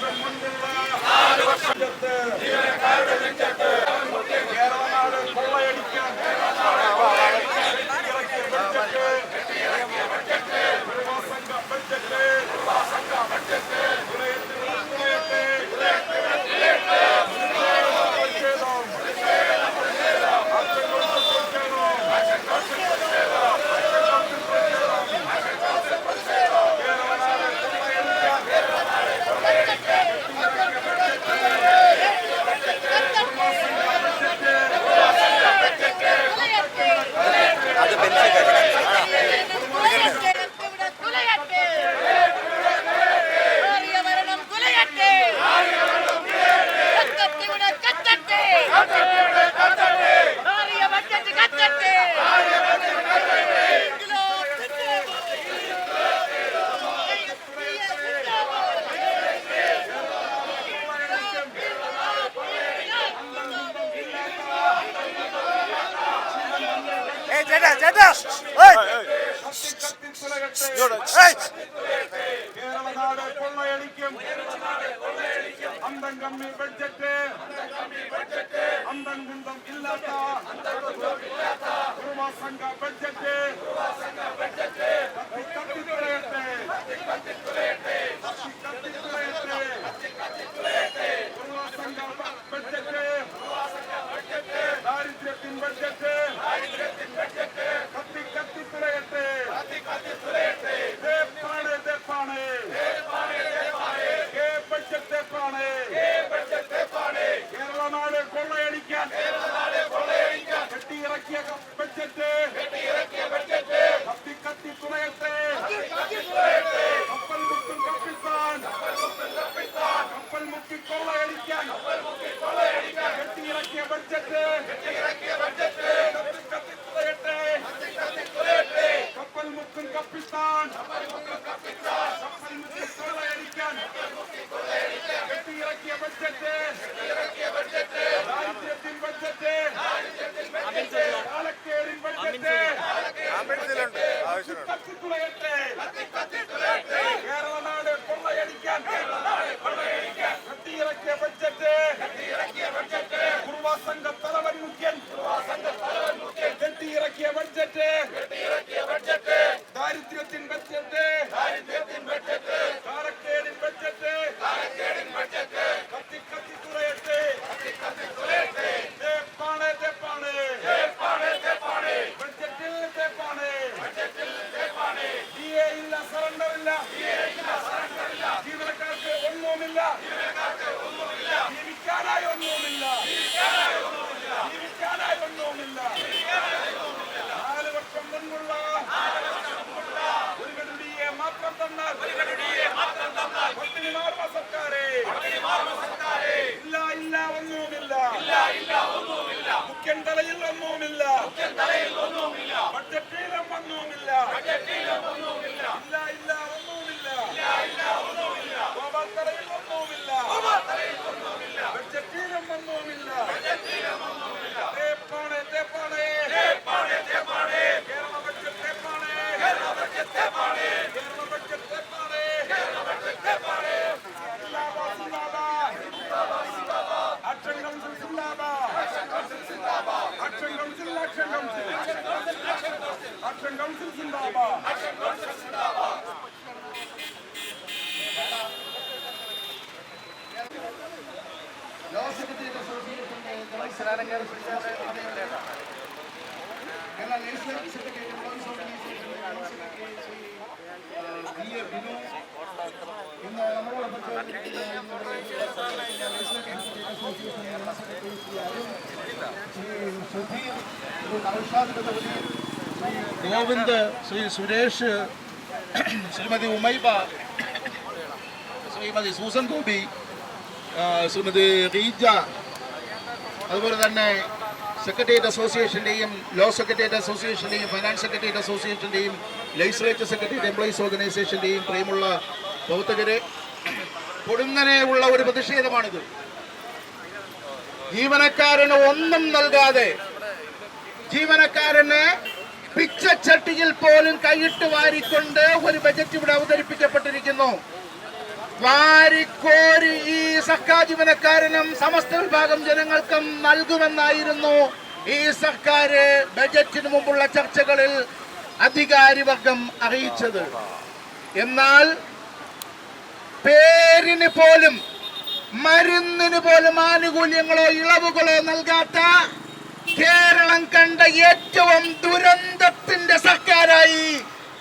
সম্বন্ধে கொள்ளாத கொள்ளையடிக்கும் அந்தன் கம்மி பட்ஜெட்டு அந்தன் குந்தம் இல்லாதா குருவா சங்க பட்ஜெட்டு கத்தி துளையட்டு கத்தி துளையட்டு குருவா சங்க பட்ஜெட்டு தாரித்திரத்தின் பட்ஜெட்டு கத்தி கத்தி துளையட்டு கத்தி கத்தி துளையட்டு തേപ്പാണ്. കേരള നാട് കൊള്ളയടിക്കാൻ ദേശീയ സെക്രട്ടേറിയറ്റ് ഗോവിന്ദ് ശ്രീ സുരേഷ് ശ്രീമതി ഉമൈബ ശ്രീമതി സൂസൻ ഗോപി ശ്രീമതി റീജ അതുപോലെ തന്നെ സെക്രട്ടേറിയറ്റ് അസോസിയേഷന്റെയും ലോ സെക്രട്ടേറിയറ്റ് അസോസിയേഷന്റെയും ഫൈനാൻസ് സെക്രട്ടേറിയറ്റ് അസോസിയേഷന്റെയും ലെജിസ്ലേച്ചർ സെക്രട്ടേറിയറ്റ് എംപ്ലോയീസ് ഓർഗനൈസേഷന്റെയും പ്രിയമുള്ള പ്രവർത്തകരെ കൊടുങ്ങനെയുള്ള ഒരു പ്രതിഷേധമാണിത്. ജീവനക്കാരന് ഒന്നും നൽകാതെ ജീവനക്കാരന് പിച്ചച്ചട്ടിയിൽ പോലും കൈയിട്ട് വാരിക്കൊണ്ട് ഒരു ബജറ്റ് ഇവിടെ അവതരിപ്പിക്കപ്പെട്ടിരിക്കുന്നു. വാരിക്കോരി ഈ സർക്കാർ ജീവനക്കാരനും സമസ്ത വിഭാഗം ജനങ്ങൾക്കും നൽകുമെന്നായിരുന്നു ഈ സർക്കാർ ബജറ്റിന് മുമ്പുള്ള ചർച്ചകളിൽ അധികാരിവർഗം അറിയിച്ചത്. എന്നാൽ പേരിന് പോലും മരുന്നിന് പോലും ആനുകൂല്യങ്ങളോ ഇളവുകളോ നൽകാത്ത കേരളം കണ്ട ഏറ്റവും ദുരന്തത്തിന്റെ സർക്കാരായി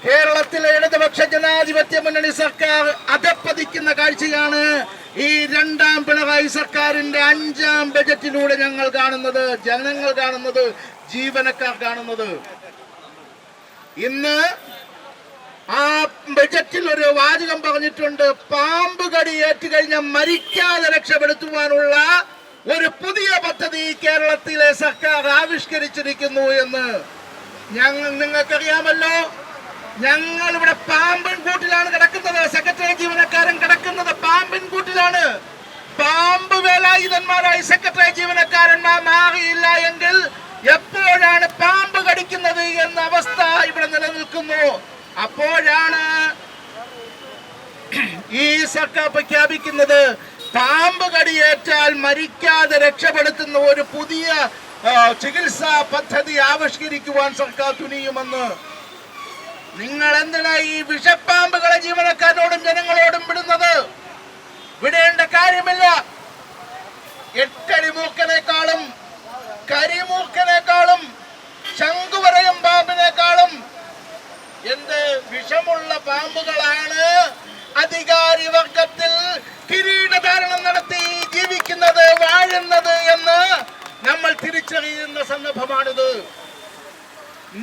കേരളത്തിലെ ഇടതുപക്ഷ ജനാധിപത്യ മുന്നണി സർക്കാർ അധപ്പതിക്കുന്ന കാഴ്ചയാണ് ഈ രണ്ടാം പിണറായി സർക്കാരിന്റെ അഞ്ചാം ബജറ്റിലൂടെ ഞങ്ങൾ കാണുന്നത് ജനങ്ങൾ കാണുന്നത് ജീവനക്കാർ കാണുന്നത്. ഇന്ന് ആ ബജറ്റിൽ ഒരു വാചകം പറഞ്ഞിട്ടുണ്ട് പാമ്പ് കടി ഏറ്റുകഴിഞ്ഞ മരിക്കാതെ രക്ഷപ്പെടുത്തുവാനുള്ള ഒരു പുതിയ പദ്ധതി കേരളത്തിലെ സർക്കാർ ആവിഷ്കരിച്ചിരിക്കുന്നു എന്ന് ഞങ്ങൾ നിങ്ങൾക്കറിയാമല്ലോ. ഞങ്ങൾ ഇവിടെ പാമ്പൻ കൂട്ടിലാണ് കിടക്കുന്നത്. സെക്രട്ടറി ജീവനക്കാരൻ കിടക്കുന്നത് പാമ്പൻ കൂട്ടിലാണ്. പാമ്പ് വേലായുധന്മാരായി സെക്രട്ടറി ജീവനക്കാരന്മാർ മാറിയില്ല എങ്കിൽ എപ്പോഴാണ് പാമ്പ് കടിക്കുന്നത് എന്ന അവസ്ഥ ഇവിടെ നിലനിൽക്കുന്നു. അപ്പോഴാണ് ഈ സർക്കാർ പ്രഖ്യാപിക്കുന്നത് പാമ്പ് കടിയേറ്റാൽ മരിക്കാതെ രക്ഷപ്പെടുത്തുന്ന ഒരു പുതിയ ചികിത്സാ പദ്ധതി ആവിഷ്കരിക്കുവാൻ സർക്കാർ തുനിയുമെന്ന്. നിങ്ങൾ എന്തിനാ ഈ വിഷപ്പാമ്പുകളെ ജീവനക്കാരോടും ജനങ്ങളോടും വിടുന്നത്? വിടേണ്ട കാര്യമില്ല. എട്ടടി മൂക്കനേക്കാളും കരിമൂക്കനേക്കാളും ശംഖുവരയും പാമ്പിനേക്കാളും എന്ത് വിഷമുള്ള പാമ്പുകളാണ്? അധികാരി വർഗത്തിൽ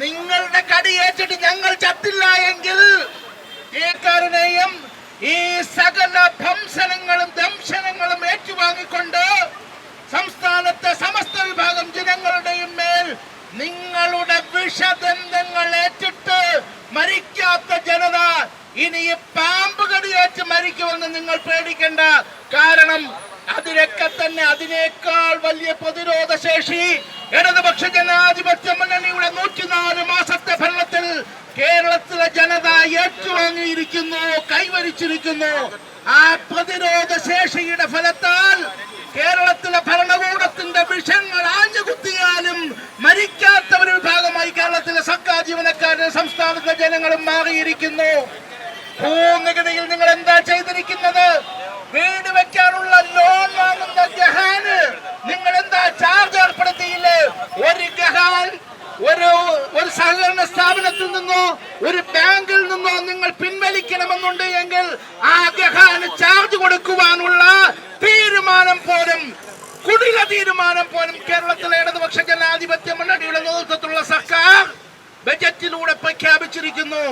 നിങ്ങളുടെ കടി കടിയേറ്റിട്ട് ഞങ്ങൾ ചത്തില്ല എങ്കിൽ ഈ കാരനെയും ഈ സകല ഭംസനങ്ങളും ദംശനങ്ങളും ഏറ്റുവാങ്ങിക്കൊണ്ട് സംസ്ഥാനത്തെ സമസ്ത വിഭാഗം ജനങ്ങളുടെയും മേൽ നിങ്ങളുടെ വിഷദന്തങ്ങൾ ഏറ്റിട്ട് മരിക്കാത്ത ജനത ഇനി പാമ്പ് കടിയേറ്റ് മരിക്കുമെന്ന് നിങ്ങൾ പേടിക്കണ്ട. കാരണം അതിനൊക്കെ തന്നെ അതിനേക്കാൾ വലിയ പ്രതിരോധ ശേഷി ഇടതുപക്ഷ ജനാധിപത്യ മുന്നണിയുടെ നൂറ്റിനാല് മാസത്തെ ഭരണത്തിൽ കേരളത്തിലെ ജനത ഏറ്റുവാങ്ങിയിരിക്കുന്നു കൈവരിച്ചിരിക്കുന്നു. ആ പ്രതിരോധ ശേഷിയുടെ ഫലത്താൽ കേരളത്തിലെ ഭരണകൂടത്തിന്റെ വിഷങ്ങൾ ആഞ്ഞുകുത്തിയാലും മരിക്കാത്ത ഒരു വിഭാഗമായി കേരളത്തിലെ സർക്കാർ ജീവനക്കാരും സംസ്ഥാനത്തെ ജനങ്ങളും മാറിയിരിക്കുന്നു. ഭൂനികുതിയിൽ നിങ്ങൾ എന്താ ചെയ്തിരിക്കുന്നത്? വീട് വെക്കാനുള്ള ലോൺ വാങ്ങുന്ന ഗഹാന് നിങ്ങൾ എന്താ ചാർജ് ഏർപ്പെടുത്തിയില്ലേ? ഒരു ഗഹാൻ ഒരു ഒരു സഹകരണ സ്ഥാപനത്തിൽ നിന്നോ ഒരു ബാങ്കിൽ നിന്നോ നിങ്ങൾ പിൻവലിക്കണമെന്നുണ്ട് എങ്കിൽ ആ ഗഹാന് ചാർജ് കൊടുക്കുവാനുള്ള തീരുമാനം പോലും കുടില തീരുമാനം പോലും കേരളത്തിലെ ഇടതുപക്ഷ ജനാധിപത്യ മുന്നണിയുടെ നേതൃത്വത്തിലുള്ള സർക്കാർ ബജറ്റിലൂടെ പ്രഖ്യാപിച്ചിരിക്കുന്നു.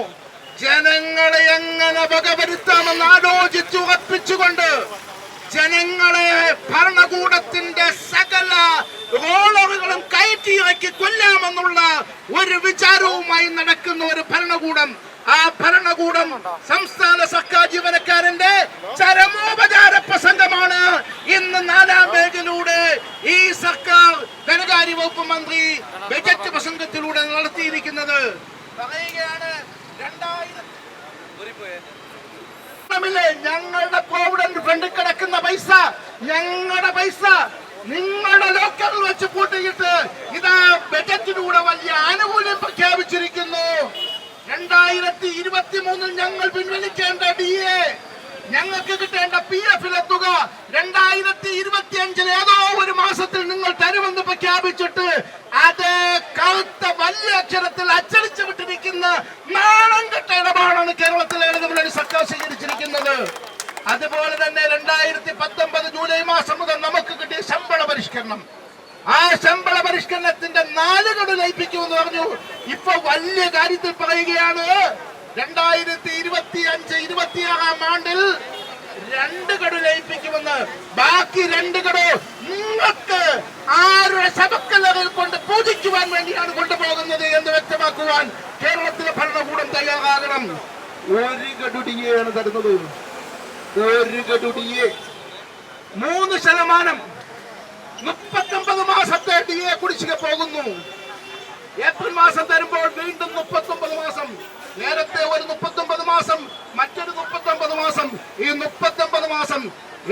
ജനങ്ങളെ എങ്ങനെ വകവരുത്താമെന്ന് ആലോചിച്ച് ഉറപ്പിച്ചുകൊണ്ട് ജനങ്ങളെ ഭരണകൂടത്തിന്റെ സകല റോളറുകളും കയറ്റിയിറക്കി കൊല്ലാമെന്നുള്ള ഒരു വിചാരവുമായി നടക്കുന്ന ഒരു ഭരണകൂടം. ആ ഭരണകൂടം സംസ്ഥാന സർക്കാർ ജീവനക്കാരന്റെ ചരമോപചാര പ്രസംഗമാണ്. ഇന്ന് നാലാം പേജിലൂടെ ഈ സർക്കാർ ധനകാര്യ വകുപ്പ് മന്ത്രി ബജറ്റ് പ്രസംഗത്തിലൂടെ നടത്തിയിരിക്കുന്നത്. പറയുകയാണ് ഞങ്ങളുടെ പ്രോവിഡന്റ് ഫണ്ട് കിടക്കുന്ന പൈസ. ഞങ്ങളുടെ പൈസ നിങ്ങളുടെ ലോക്കറിൽ വെച്ച് കൂട്ടിയിട്ട് ഇതാ ബജറ്റിലൂടെ വലിയ ആനുകൂല്യം പ്രഖ്യാപിച്ചിരിക്കുന്നു. രണ്ടായിരത്തി ഇരുപത്തി മൂന്നിൽ ഞങ്ങൾ പിൻവലിക്കേണ്ട ഡി എ ഞങ്ങൾക്ക് കിട്ടേണ്ട പി എഫിലെ തുക രണ്ടായിരത്തി ഇരുപത്തി അഞ്ചിൽ ഏതോ ഒരു മാസത്തിൽ നിങ്ങൾ തരുമെന്ന് പ്രഖ്യാപിച്ചിട്ട് അത് കറുത്ത വലിയ അക്ഷരത്തിൽ അച്ചടിച്ചു വിട്ടിരിക്കുന്ന നാണം കെട്ട ഇടപാടാണ് കേരളത്തിലെ ഏതെങ്കിലും സർക്കാർ സ്വീകരിച്ചിരിക്കുന്നത്. അതുപോലെ തന്നെ രണ്ടായിരത്തി പത്തൊമ്പത് ജൂലൈ മാസം മുതൽ നമുക്ക് കിട്ടിയ ശമ്പള പരിഷ്കരണം. ആ ശമ്പള പരിഷ്കരണത്തിന്റെ നാലുകൾ ലയിപ്പിക്കുമെന്ന് പറഞ്ഞു. ഇപ്പൊ വലിയ കാര്യത്തിൽ പറയുകയാണ് രണ്ടായിരത്തി ഇരുപത്തി അഞ്ച് ഇരുപത്തിയാറാം ആണ്ടിൽ രണ്ട് കടു ലയിപ്പിക്കുമെന്ന് ബാക്കി രണ്ട് കടു നിങ്ങൾക്ക് ആരുടെ ശബക്കലകൾ കൊണ്ട് പൂജിക്കുവാൻ വേണ്ടിയാണ് കൊണ്ടുപോകുന്നത് എന്ന് വ്യക്തമാക്കുവാൻ കേരളത്തിലെ ഭരണകൂടം തയ്യാറാകണം. ഒരു ഗഡുടിയാണ് തരുന്നത്. ഒരു ഗഡുടിയെ മൂന്ന് ശതമാനം. മുപ്പത്തൊമ്പത് മാസത്തെ ഡി എ കുടിശ്ശിക പോകുന്നു. ഏപ്രിൽ മാസം തരുമ്പോൾ വീണ്ടും മുപ്പത്തൊമ്പത് മാസം. നേരത്തെ ഒരു മുപ്പത്തൊമ്പത് മാസം മറ്റൊരു മുപ്പത്തൊമ്പത് മാസം. ഈ മുപ്പത്തൊമ്പത് മാസം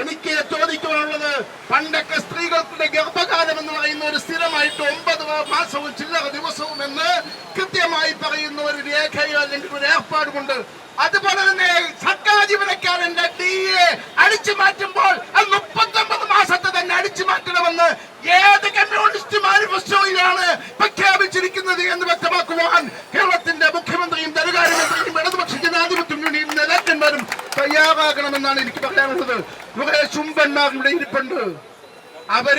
എനിക്ക് ചോദിക്കുവാനുള്ളത് പണ്ടൊക്കെ സ്ത്രീകളുടെ ഗർഭകാലം എന്ന് പറയുന്ന ഒരു സ്ഥിരമായിട്ട് ഒമ്പത് മാസവും ചില്ലറ ദിവസവും എന്ന് കൃത്യമായി പറയുന്ന ഒരു രേഖയോ അല്ലെങ്കിൽ ഒരു ഏർപ്പാടുമുണ്ട്. അതുപോലെ തന്നെ സർക്കാർ ജീവനക്കാരന്റെ ഡി എ അടിച്ചു മാറ്റുമ്പോൾ അത് മുപ്പത്തൊമ്പത് മാസത്തെ തന്നെ അടിച്ചു മാറ്റണമെന്ന് ഏത് കമ്മ്യൂണിസ്റ്റ് മാനിഫെസ്റ്റോയിലാണ് പ്രഖ്യാപിച്ചിരിക്കുന്നത് എന്ന് വ്യക്തമാക്കുവാൻ കേരളത്തിന്റെ മുഖ്യമന്ത്രിയും ധനകാര്യമന്ത്രിയും ഇടതുപക്ഷ ജനാധിപത്യ മുന്നണിയും നേതാക്കന്മാരും തയ്യാറാകണമെന്നാണ് എനിക്ക് പറയാനുള്ളത്. കുറെ ചുംബന്മാർ ഇവിടെ ഇരിപ്പുണ്ട്. അവർ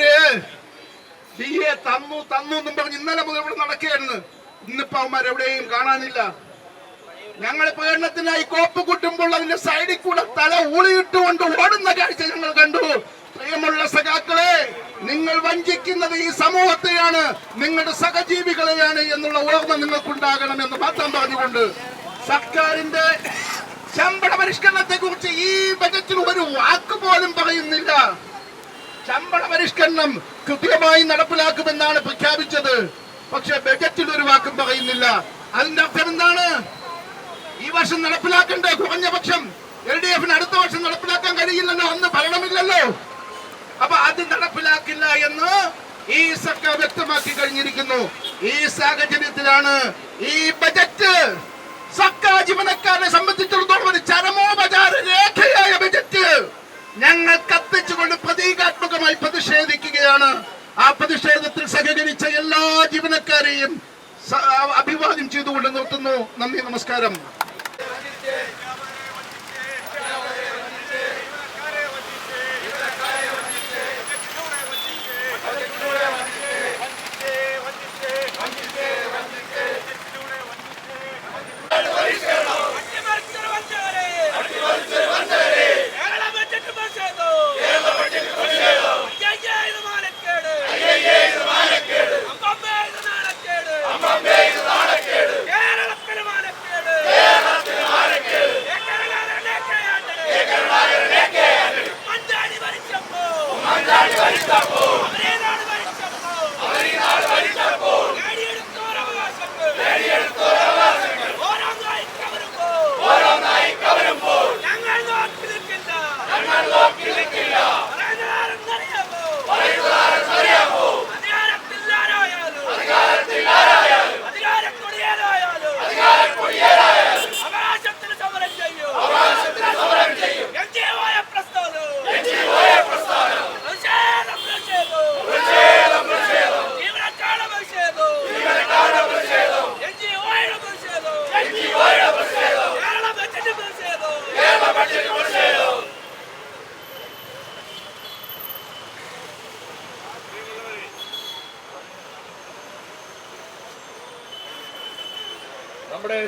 ഡി എ തന്നു തന്നു എന്നും പറഞ്ഞ് ഇന്നലെ മുതൽ ഇവിടെ നടക്കുകയായിരുന്നു. ഇന്നിപ്പോ അവന്മാർ എവിടെയും കാണാനില്ല. ഞങ്ങൾ പീഡനത്തിനായി കോപ്പ് കുട്ടുമ്പോൾ അതിന്റെ സൈഡിൽ കൂടെ തല ഊളിയിട്ടുകൊണ്ട് ഓടുന്ന കാഴ്ച ഞങ്ങൾ കണ്ടു. പ്രിയമുള്ള സഖാക്കളെ നിങ്ങൾ വഞ്ചിക്കുന്നത് ഈ സമൂഹത്തെയാണ് നിങ്ങളുടെ സഹജീവികളെയാണ് എന്നുള്ള ഓർമ്മ നിങ്ങൾക്കുണ്ടാകണം എന്ന് മാത്രം പറഞ്ഞുകൊണ്ട് സർക്കാരിന്റെ ശമ്പള പരിഷ്കരണത്തെ കുറിച്ച് ഈ ബജറ്റിൽ ഒരു വാക്ക് പോലും പറയുന്നില്ല. ശമ്പള പരിഷ്കരണം കൃത്യമായി നടപ്പിലാക്കുമെന്നാണ് പ്രഖ്യാപിച്ചത്. പക്ഷെ ബജറ്റിൽ ഒരു വാക്കും പറയുന്നില്ല. അതിന്റെ അർത്ഥം എന്താണ്? ഈ വർഷം നടപ്പിലാക്കണ്ടേ? കുറഞ്ഞ പക്ഷം എൽ ഡി എഫിന് അടുത്ത വർഷം നടപ്പിലാക്കാൻ കഴിയില്ലല്ലോ അന്ന് ഭരണമില്ലല്ലോ അപ്പൊ അത് നടപ്പിലാക്കില്ല എന്ന് ഈ സർക്കാർ വ്യക്തമാക്കി കഴിഞ്ഞിരിക്കുന്നു. ഈ സാഹചര്യത്തിലാണ് ഈ ബജറ്റ്. സർക്കാർ ജീവനക്കാരെ സംബന്ധിച്ചിടത്തോളം ഒരു ചരമോപചാര രേഖയായ ബജറ്റ് ഞങ്ങൾ കത്തിച്ചുകൊണ്ട് പ്രതീകാത്മകമായി പ്രതിഷേധിക്കുകയാണ്. ആ പ്രതിഷേധത്തിൽ സഹകരിച്ച എല്ലാ ജീവനക്കാരെയും അഭിവാദ്യം ചെയ്തുകൊണ്ട് നിർത്തുന്നു. നന്ദി നമസ്കാരം. Take.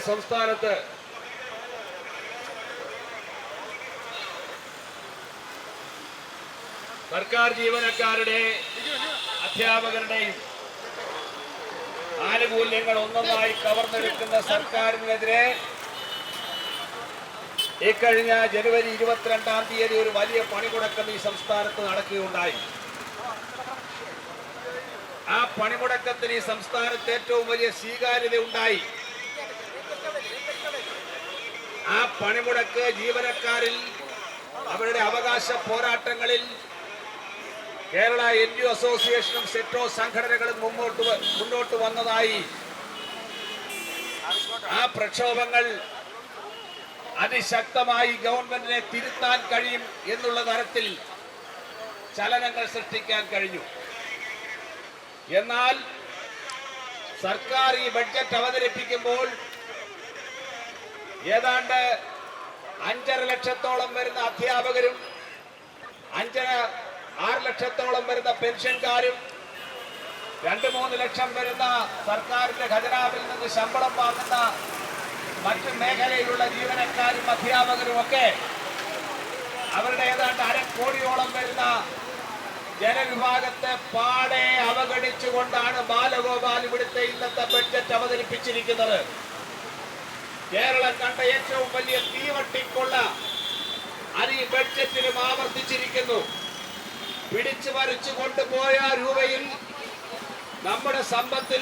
സംസ്ഥാനത്ത്. സർക്കാർ ജീവനക്കാരുടെ അധ്യാപകരുടെയും ആനുകൂല്യങ്ങൾ ഒന്നൊന്നായി കവർന്നെടുക്കുന്ന സർക്കാരിനെതിരെ ഇക്കഴിഞ്ഞ ജനുവരി ഇരുപത്തിരണ്ടാം തീയതി ഒരു വലിയ പണിമുടക്കം ഈ സംസ്ഥാനത്ത് നടക്കുകയുണ്ടായി. ആ പണിമുടക്കത്തിന് ഈ സംസ്ഥാനത്ത് ഏറ്റവും വലിയ സ്വീകാര്യത ഉണ്ടായി ആ പണിമുടക്ക് ജീവനക്കാരിൽ അവരുടെ അവകാശ പോരാട്ടങ്ങളിൽ കേരള എൻ യു അസോസിയേഷനും സെറ്റോ സംഘടനകളും മുന്നോട്ട് മുന്നോട്ട് വന്നതായി ആ പ്രക്ഷോഭങ്ങൾ അതിശക്തമായി ഗവൺമെന്റിനെ തിരുത്താൻ കഴിയും എന്നുള്ള തരത്തിൽ ചലനങ്ങൾ സൃഷ്ടിക്കാൻ കഴിഞ്ഞു. എന്നാൽ സർക്കാർ ഈ ബഡ്ജറ്റ് അവതരിപ്പിക്കുമ്പോൾ ഏതാണ്ട് അഞ്ചര ലക്ഷത്തോളം വരുന്ന അധ്യാപകരും അഞ്ചര ആറ് ലക്ഷത്തോളം വരുന്ന പെൻഷൻകാരും രണ്ട് മൂന്ന് ലക്ഷം വരുന്ന സർക്കാരിന്റെ ഖജനാവിൽ നിന്ന് ശമ്പളം വാങ്ങുന്ന മറ്റു മേഖലയിലുള്ള ജീവനക്കാരും അധ്യാപകരും ഒക്കെ അവരുടെ ഏതാണ്ട് അരക്കോടിയോളം വരുന്ന ജനവിഭാഗത്തെ പാടെ അവഗണിച്ചുകൊണ്ടാണ് ബാലഗോപാൽ ഇവിടുത്തെ ഇന്നത്തെ ബഡ്ജറ്റ് അവതരിപ്പിച്ചിരിക്കുന്നത്. കേരളം കണ്ട ഏറ്റവും വലിയ തീവട്ടിക്കൊള്ള അത് ഈ ബഡ്ജറ്റിലും ആവർത്തിച്ചിരിക്കുന്നു. പിടിച്ചു വരച്ചു കൊണ്ടുപോയ രൂപയിൽ നമ്മുടെ സമ്പത്തിൽ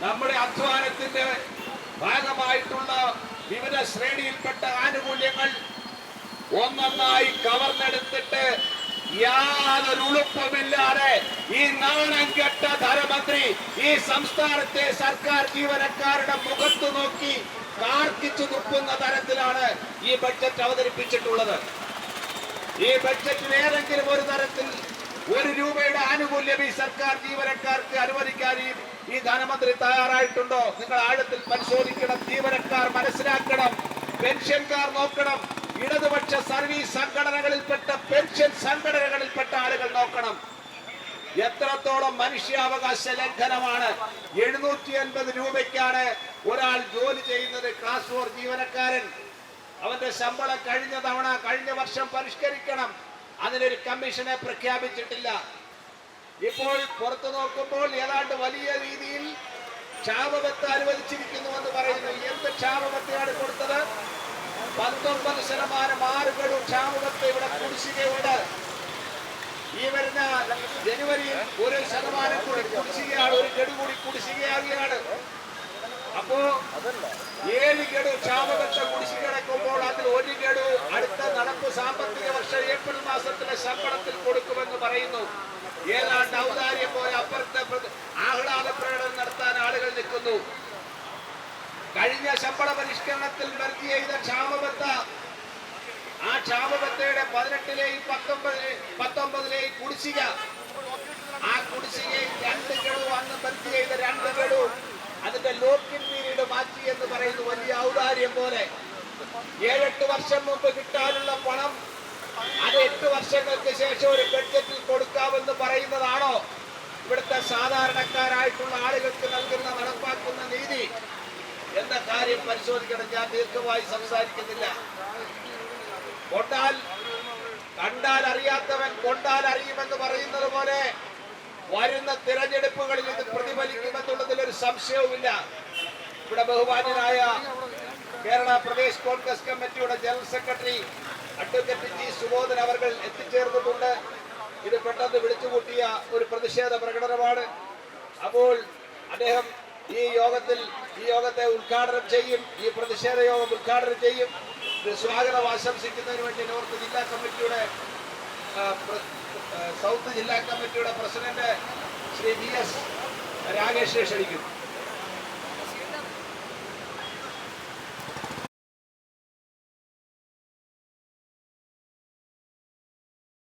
നമ്മുടെ അധ്വാനത്തിന്റെ ഭാഗമായിട്ടുള്ള വിവിധ ശ്രേണിയിൽപ്പെട്ട ആനുകൂല്യങ്ങൾ ഒന്നൊന്നായി കവർന്നെടുത്തിട്ട് യാതൊരു ഉളുപ്പമില്ലാതെ ഈ നാണം കെട്ട ധനമന്ത്രി ഈ സംസ്ഥാനത്തെ സർക്കാർ ജീവനക്കാരുടെ മുഖത്ത് നോക്കി കാർക്കിച്ചു നിൽക്കുന്ന തരത്തിലാണ് ഈ ബഡ്ജറ്റ് അവതരിപ്പിച്ചിട്ടുള്ളത്. ഈ ബഡ്ജറ്റിൽ ഏതെങ്കിലും ഒരു തരത്തിൽ ഒരു രൂപയുടെ ആനുകൂല്യം ഈ സർക്കാർ ജീവനക്കാർക്ക് അനുവദിക്കാൻ ഈ ധനമന്ത്രി തയ്യാറായിട്ടുണ്ടോ? നിങ്ങൾ ആഴത്തിൽ പരിശോധിക്കണം ജീവനക്കാർ മനസ്സിലാക്കണം പെൻഷൻകാർ നോക്കണം ഇടതുപക്ഷ സർവീസ് സംഘടനകളിൽപ്പെട്ട പെൻഷൻ സംഘടനകളിൽപ്പെട്ട ആളുകൾ നോക്കണം. എത്രത്തോളം മനുഷ്യാവകാശ ലംഘനമാണ്? എഴുന്നൂറ്റി അൻപത് രൂപയ്ക്കാണ് ഒരാൾ ജോലി ചെയ്യുന്നത് ക്ലാസ് ഫോർ ജീവനക്കാരൻ. അവന്റെ ശമ്പളം കഴിഞ്ഞ തവണ കഴിഞ്ഞ വർഷം പരിഷ്കരിക്കണം. അതിനൊരു കമ്മീഷനെ പ്രഖ്യാപിച്ചിട്ടില്ല. ഇപ്പോൾ പുറത്തു നോക്കുമ്പോൾ ഏതാണ്ട് വലിയ രീതിയിൽ ക്ഷാമബത്ത് അനുവദിച്ചിരിക്കുന്നു എന്ന് പറയുന്നു. എന്ത് ക്ഷാമബത്തെയാണ് കൊടുത്തത്? പത്തൊമ്പത് ശതമാനം ആറുകളും ക്ഷാമബത്ത് ഇവിടെ കുടിശ്ശികയുണ്ട്. ഈ വരുന്ന ജനുവരിയിൽ ഒരു ശതമാനം കൂടി കുടിശ്ശികയാണ് ഒരു ഗഡു കൂടി കുടിശ്ശികയാകുകയാണ് അപ്പോ ഏഴ് ഗഡു ക്ഷാമബത്ത കുടിശ്ശിക കിടക്കുമ്പോൾ അതിൽ ഒരു ഗഡു അടുത്ത നടപ്പ് സാമ്പത്തിക വർഷം ഏപ്രിൽ മാസത്തിലെ ശമ്പളത്തിൽ കൊടുക്കുമെന്ന് പറയുന്നു. ഏതാണ്ട് ഔദാര്യം പോലെ അപ്പുറത്തെ ആഹ്ലാദ പ്രകടനം നടത്താൻ ആളുകൾ നിൽക്കുന്നു. കഴിഞ്ഞ ശമ്പള പരിഷ്കരണത്തിൽ വർഗീയ ക്ഷാമബത്ത ആ ക്ഷാമബത്തയുടെ പതിനെട്ടിലെയും പത്തൊമ്പതിലെ പത്തൊമ്പതിലെയും കുടിശ്ശിക. ആ കുടിശ്ശികയിൽ രണ്ട് ഗഡു അന്ന് ബന്ദ് ചെയ്ത രണ്ട് ഗഡു. അതിന്റെ ലോക്കിൻ പീരീഡ് മാറ്റി എന്ന് പറയുന്നു വലിയ ഔദാര്യം പോലെ. ഏഴെട്ട് വർഷം മുമ്പ് കിട്ടാനുള്ള പണം അത് എട്ട് വർഷങ്ങൾക്ക് ശേഷം ഒരു ബഡ്ജറ്റിൽ കൊടുക്കാമെന്ന് പറയുന്നതാണോ? ഇവിടുത്തെ സാധാരണക്കാരായിട്ടുള്ള ആളുകൾക്ക് നൽകുന്ന നടപ്പാക്കുന്ന നീതി. എന്ന കാര്യം പരിശോധിക്കണം. ഞാൻ ദീർഘമായി സംസാരിക്കുന്നില്ല. കൊണ്ടാൽ കണ്ടാൽ അറിയാത്തവൻ കൊണ്ടാൽ അറിയുമെന്ന് പറയുന്നത് പോലെ വരുന്ന തിരഞ്ഞെടുപ്പുകളിൽ ഇത് പ്രതിഫലിക്കുമെന്നുള്ളതിൽ ഒരു സംശയവുമില്ല. ഇവിടെ ബഹുമാന്യനായ കേരള പ്രദേശ് കോൺഗ്രസ് കമ്മിറ്റിയുടെ general secretary advocate G Subodhan അവർ എത്തിച്ചേർന്നിട്ടുണ്ട്. ഇത് പെട്ടെന്ന് വിളിച്ചുകൂട്ടിയ ഒരു പ്രതിഷേധ പ്രകടനമാണ്. അപ്പോൾ അദ്ദേഹം ഈ യോഗത്തിൽ ഈ യോഗത്തെ ഉദ്ഘാടനം ചെയ്യും. ഈ പ്രതിഷേധ യോഗം ഉദ്ഘാടനം ചെയ്യും. സ്വാഗതം ആശംസിക്കുന്നതിന് വേണ്ടി നോർത്ത് ജില്ലാ കമ്മിറ്റിയുടെ സൗത്ത് ജില്ലാ കമ്മിറ്റിയുടെ പ്രസിഡന്റ് ശ്രീ വി എസ് രാകേഷിനെ ക്ഷണിക്കുന്നു